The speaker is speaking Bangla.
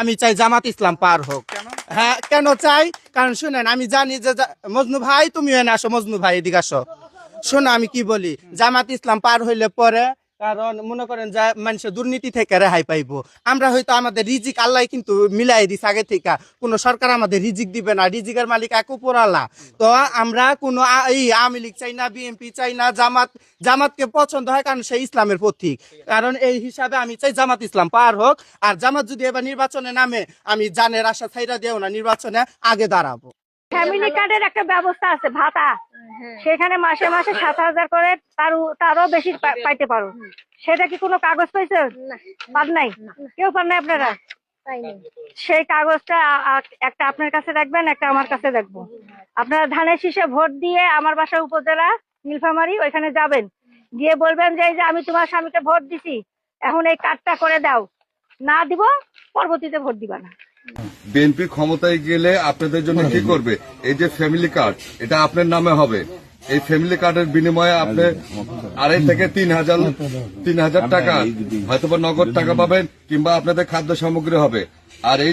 আমি চাই জামাত ইসলাম পার হোক। হ্যাঁ কেন চাই? কারণ শুনেন আমি জানি যে মজনু ভাই তুমি এনে আসো মজনু ভাই এদিকে আসো। শোনো আমি কি বলি? জামাত ইসলাম পার হইলে পরে কারণ মনে করেন যে মানুষের দুর্নীতি থেকে রেহাই পাইবো। আমরা হয়তো আমাদের রিজিক আল্লাহ কিন্তু মিলাই দিস আগে থেকে। কোন সরকার আমাদের রিজিক দিবে না, রিজিকের মালিক এক উপরালা তো আমরা কোনো এই আওয়ামী লীগ চাই না, বিএনপি চাই না, জামাত, জামাতকে পছন্দ হয় কারণ সেই ইসলামের পথিক কারণ এই হিসাবে আমি চাই জামাত ইসলাম পার হোক। আর জামাত যদি এবার নির্বাচনে নামে, আমি জানের আশা ছাইরা দেও না নির্বাচনে আগে দাঁড়াবো। ফ্যামিলি কার্ডের একটা ব্যবস্থা আছে ভাতা। সেখানে মাসে মাসে সাত হাজার করে তার তারও বেশি পাইতে পারো। সেটা কি কোনো কাগজ পাইছে পান নাই? কেউ পান নাই আপনারা? সেই কাগজটা একটা আপনার কাছে রাখবেন একটা আমার কাছে রাখব। আপনারা ধানের শীষে ভোট দিয়ে আমার বাসা উপজেলা নীলফামারি ওইখানে যাবেন। গিয়ে বলবেন যে এই যে আমি তোমার স্বামীকে ভোট দিছি এখন এই কার্ডটা করে দাও। না দিব, পরবর্তীতে ভোট দিবা না। বিএনপি ক্ষমতায় গেলে আপনাদের জন্য কি করবে? এই যে ফ্যামিলি কার্ড এটা আপনার নামে হবে। এই ফ্যামিলি কার্ডের বিনিময়ে আপনি আড়াই থেকে তিন হাজার তিন হাজার টাকা হয়তো নগদ টাকা পাবেন কিংবা আপনাদের খাদ্য সামগ্রী হবে। আর এই